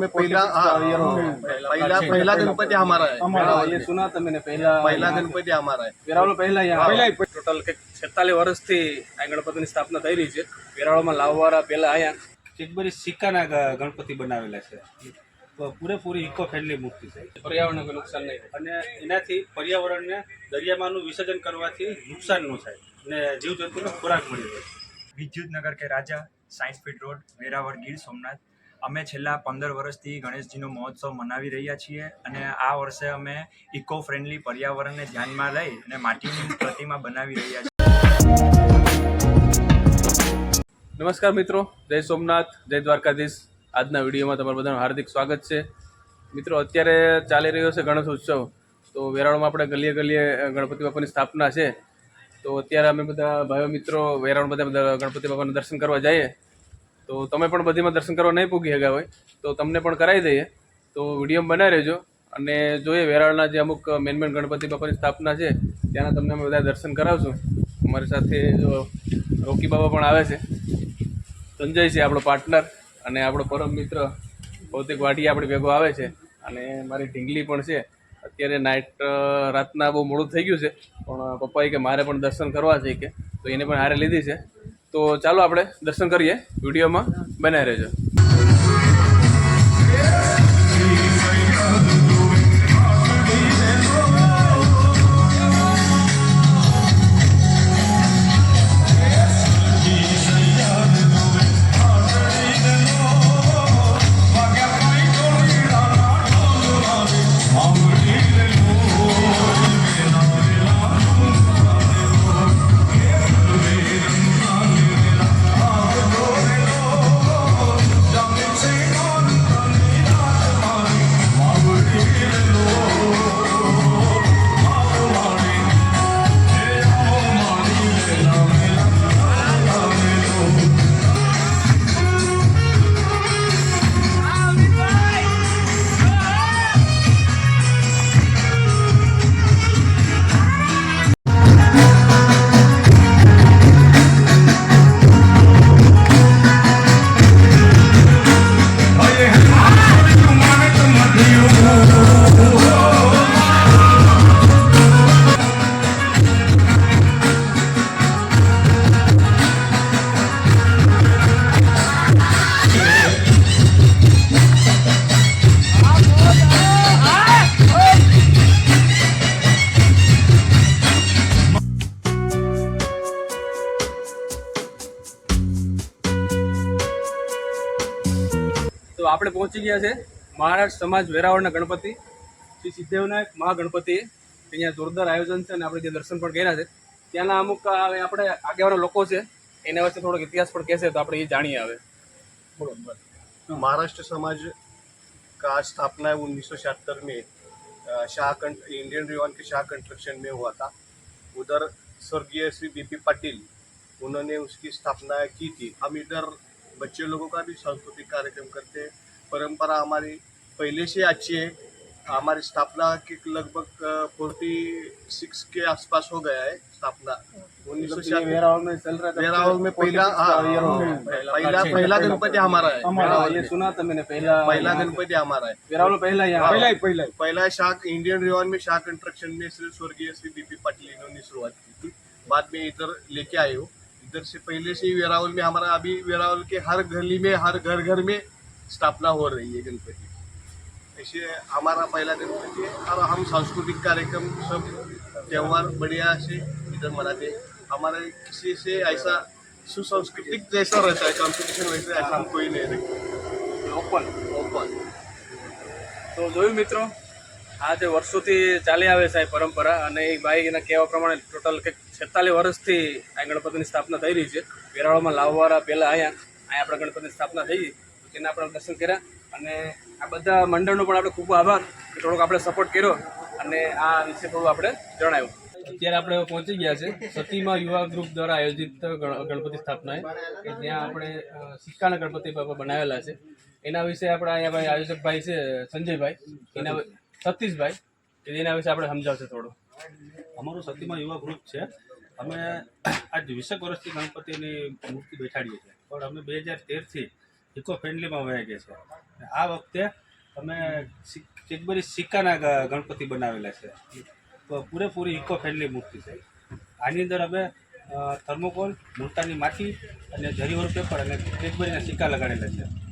रहा था वेरावल में पहला हाँ, पहला पहला गणपति हमारा है हमारा वेरावल ये में। सुना था मैंने पहला पहला गणपति हमारा है વેરાવળ પહેલા અહીંયા ટોટલ કે છેતાલીસ વર્ષથી આ ગણપતિની સ્થાપના થઈ રહી છે વેરાવળમાં લાવવાળા પહેલા અહીંયા ચેકબરી સિક્કાના ગ- ગણપતિ બનાવેલા છે પ- પૂરેપૂરી ઇકો ફ્રેન્ડલી મૂર્તિ છે પર્યાવરણને કોઈ નુકસાન નહીં થાય. અને એનાથી પર્યાવરણને દરિયામાંનું વિસર્જન કરવાથી નુકસાન ન થાય અને જીવજંતુને ખોરાક મળી રહે વિદ્યુતનગર કે Raja science feet road Veraval Gir Somnath અમે છેલ્લા પંદર વર્ષથી ગણેશજીનો મહોત્સવ મનાવી રહ્યા છીએ અને આ વર્ષે અમે ઇકો ફ્રેન્ડલી પર્યાવરણને ધ્યાનમાં લઈ અને માટીની પ્રતિમા બનાવી રહ્યા છીએ. નમસ્કાર મિત્રો, જય સોમનાથ, જય દ્વારકાધીશ. આજના વિડીયોમાં તમારું બધાનું હાર્દિક સ્વાગત છે. મિત્રો, અત્યારે ચાલી રહ્યો છે ગણેશ ઉત્સવ. તો વેરાણમાં આપણે ગલીએ ગલીએ ગણપતિ બાપાની સ્થાપના છે. તો અત્યારે અમે બધા ભાઈઓ મિત્રો વેરાણ બધા ગણપતિ બાપાના દર્શન કરવા જઈએ. તો તમે પણ બધીમાં દર્શન કરવા નહીં પૂગી શક્યા હોય, તો તમને પણ કરાવી દઈએ. તો વીડિયો બનાવી રહેજો અને જોઈએ વેરાળના જે અમુક મેન મેન ગણપતિ બાપાની સ્થાપના છે, ત્યાંના તમને અમે બધા દર્શન કરાવશું. અમારી સાથે જો રોકી બાબા પણ આવે છે. સંજય છે આપણો પાર્ટનર અને આપણો પરમ મિત્ર, ભૌતિક વાટી આપણે ભેગો આવે છે અને મારી ઢીંગલી પણ છે. અત્યારે નાઇટ રાતના બહુ મોડું થઈ ગયું છે, પણ પપ્પાએ કે મારે પણ દર્શન કરવા છે કે, તો એને પણ હારે લીધી છે. તો ચાલો આપણે દર્શન કરીએ વિડીયોમાં. બનાવી રહેજો. આપણે પહોંચી ગયા છે મહારાષ્ટ્ર સમાજ વેરાવળના ગણપતિ શ્રી સિદ્ધિવિનાયક મહાગણપતિ અહીંયા જોરદાર આયોજન છે અને આપણે જે દર્શન પણ કર્યા છે ત્યાંના અમુક આ આપણે આગેવાના લોકો છે એના વચ્ચે થોડોક ઇતિહાસ પણ કહેશે તો આપણે એ જાણીએ આવે બોલો બસ. महाराष्ट्र समाज का स्थापना उन्नीस सौ छिहत्तर में अ, शाह कं इंडियन रिवान के शाह कंस्ट्रक्शन में हुआ था उधर स्वर्गीय श्री बीपी पाटिल उन्होंने उसकी स्थापना की थी हम इधर बच्चे लोगों का भी सांस्कृतिक कार्यक्रम करते हैं परंपरा हमारी पहले से अच्छी है हमारी स्थापना के लगभग फोर्टी सिक्स के आसपास हो गया है स्थापना उन्नीस सौ छिहत्तर वेरावल में चल रहा था वेरावल में पहला हाँ, पहला पहला गणपति हमारा है हमारा वेरावल ये में। सुना था मैंने पहला पहला गणपति हमारा है वेरावल में पहला यहाँ पहला पहला पहला शाह इंडियन रिवान में शाह कंस्ट्रक्शन में श्री स्वर्गीय श्री बीपी पाटिल इन्होंने शुरुआत की थी बाद में इधर लेके आए हो इधर से पहले से ही वेरावल में हमारा अभी वेरावल के हर गली में हर घर घर में स्थापना हो रही है गणपति ऐसे हमारा पहला गणपति है और हम सांस्कृतिक कार्यक्रम सब त्यौहार बढ़िया से इधर मनाते हैं हमारे किसी से ऐसा सुसंस्कृतिक जैसा रहता है कॉम्पिटिशन वैसे ऐसा हम कोई नहीं रखते ઓપન ओपन તો જોયું મિત્રો આ જે વર્ષોથી ચાલી આવે છે આ પરંપરા અને એ ભાઈના કહેવા પ્રમાણે ટોટલ કે છેતાલીસ વર્ષથી આ ગણપતિની સ્થાપના થઈ રહી છે વેરાવળમાં લાવવાળા પહેલાં અહીંયા અહીંયા આપણે ગણપતિની સ્થાપના થઈ તો તેના આપણે દર્શન કર્યા. અને આ બધા મંડળનો પણ આપણે ખૂબ આભાર કે થોડોક આપણે સપોર્ટ કર્યો અને આ વિશે થોડું આપણે જણાવ્યું. અત્યારે આપણે પહોંચી ગયા છે. સતીમાં યુવા ગ્રુપ દ્વારા આયોજિત ગણપતિ સ્થાપનાએ કે જ્યાં આપણે સિક્કાના ગણપતિ બાપા બનાવેલા છે. એના વિશે આપણે અહીંયા ભાઈ આયોજકભાઈ છે સંજયભાઈ. એના સતીશભાઈ. એના વિશે આપણે સમજાવશે થોડું. અમારું સતીમાં યુવા ગ્રુપ છે. અમે આજ વીસેક વર્ષથી ગણપતિની મૂર્તિ બેઠાડીએ છીએ. પણ અમે બે હજાર તેરથી ઇકો ફ્રેન્ડલીમાં વહી ગઈ છે. આ વખતે અમે સિક- કેડબરી સિક્કાના ગણપતિ બનાવેલા છે. પૂરેપૂરી ઇકો ફ્રેન્ડલી મૂર્તિ છે. આની અંદર અમે થર્મોકોલ મૂર્તાની માટી અને જરીવર પેપર અને કેડબરીના સિક્કા લગાડેલા છે.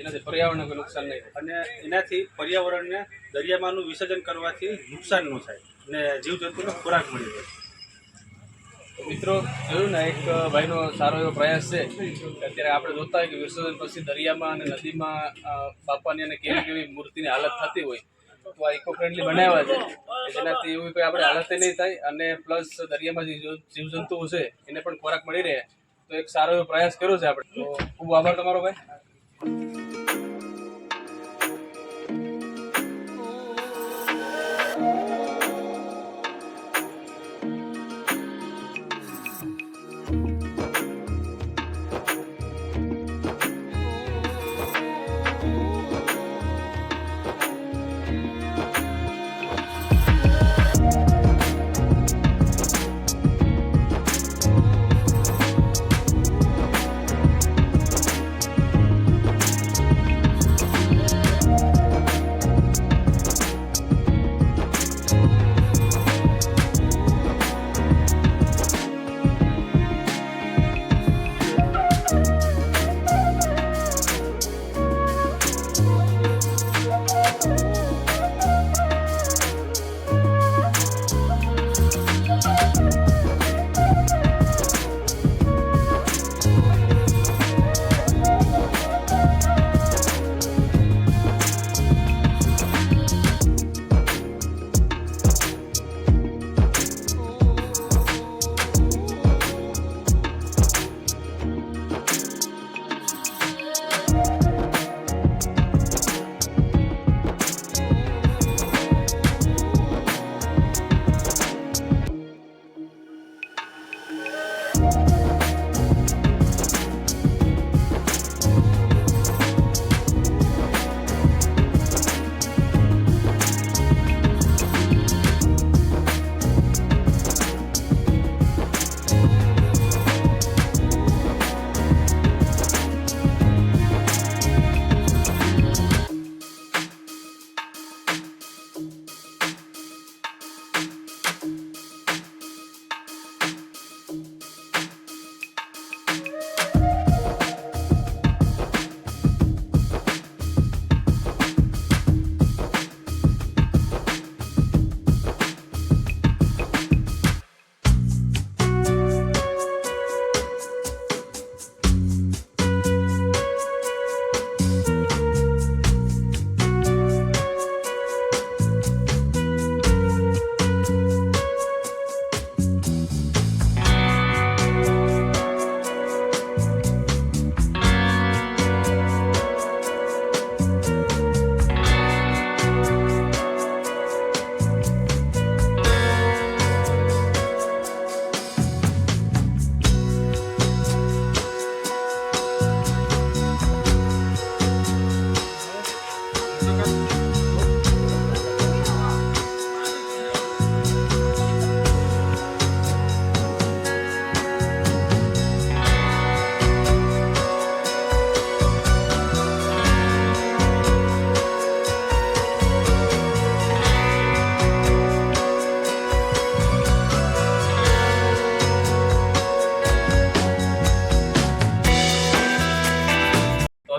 એનાથી પર્યાવરણને કોઈ નુકસાન નહીં અને એનાથી પર્યાવરણને દરિયામાંનું વિસર્જન કરવાથી નુકસાન ન થાય. અને જીવજંતુનો ખોરાક મળી રહે. મિત્રો જોયું ને એક ભાઈનો સારો એવો પ્રયાસ છે. અત્યારે આપણે જોતા હોય કે વિસર્જન પછી દરિયામાં અને નદીમાં બાપાની અને કેવી કેવી મૂર્તિની હાલત થતી હોય, તો આ ઇકો ફ્રેન્ડલી બનાવ્યા છે. જેનાથી એવી કોઈ આપણે હાલત નહીં થાય અને પ્લસ દરિયામાં જે જીવ- જીવજંતુઓ છે, એને પણ ખોરાક મળી રહે. તો એક સારો એવો પ્રયાસ કર્યો છે આપણે. તો ખૂબ આભાર તમારો ભાઈ.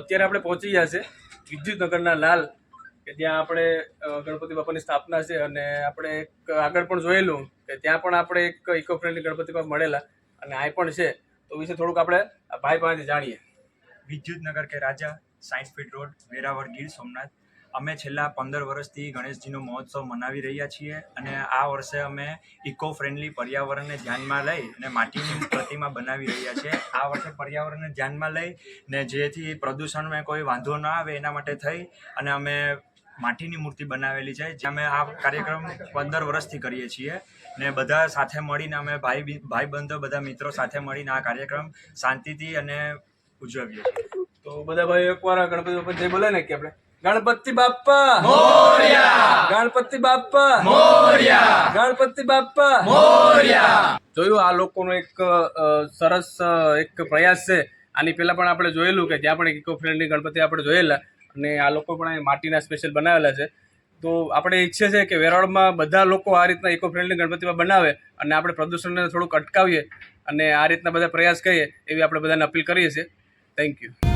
અત્યારે આપણે પહોંચી ગયા છે વિદ્યુતનગરના લાલ, કે જ્યાં આપણે ગણપતિ બાપાની સ્થાપના છે અને આપણે એક આગળ પણ જોયેલું કે ત્યાં પણ આપણે એક ઇકો ફ્રેન્ડલી ગણપતિ બાપા મળેલા અને આ પણ છે. તો વિશે થોડુંક આપણે ભાઈ પાસેથી જાણીએ. વિદ્યુતનગર કે Raja science feet road, Veraval Gir, Somnath. અમે છેલ્લા પંદર વર્ષથી ગણેશજીનો મહોત્સવ મનાવી રહ્યા છીએ અને આ વર્ષે અમે ઇકો ફ્રેન્ડલી પર્યાવરણને ધ્યાનમાં લઈ અને માટીની પ્રતિમા બનાવી રહ્યા છીએ. આ વર્ષે પર્યાવરણને ધ્યાનમાં લઈ ને જેથી પ્રદૂષણમાં કોઈ વાંધો ન આવે એના માટે થઈ અને અમે માટીની મૂર્તિ બનાવેલી છે, જે અમે આ કાર્યક્રમ પંદર વર્ષથી કરીએ છીએ. ને બધા સાથે મળીને અમે ભાઈ ભાઈબંધો, બધા મિત્રો સાથે મળીને આ કાર્યક્રમ શાંતિથી અને ઉજવીએ છીએ. તો બધા ભાઈ એકવાર ગણપતિ જય બોલે ને કે આપણે? ગણપતિ બાપ્પા. મોર્યા. ગણપતિ બાપ્પા. મોર્યા. ગણપતિ બાપ્પા. મોર્યા. જોયું આ લોકોનો એક સરસ એક પ્રયાસ છે. આની પહેલાં પણ આપણે જોયેલું કે જ્યાં પણ ઇકો ફ્રેન્ડલી ગણપતિ આપણે જોયેલા અને આ લોકો પણ અહીં માટીના સ્પેશિયલ બનાવેલા છે. તો આપણે ઈચ્છે છે કે વેરાવળમાં બધા લોકો આ રીતના ઇકો ફ્રેન્ડલી ગણપતિમાં બનાવે અને આપણે પ્રદૂષણને થોડુંક અટકાવીએ અને આ રીતના બધા પ્રયાસ કરીએ એવી આપણે બધાને અપીલ કરીએ છીએ. Thank you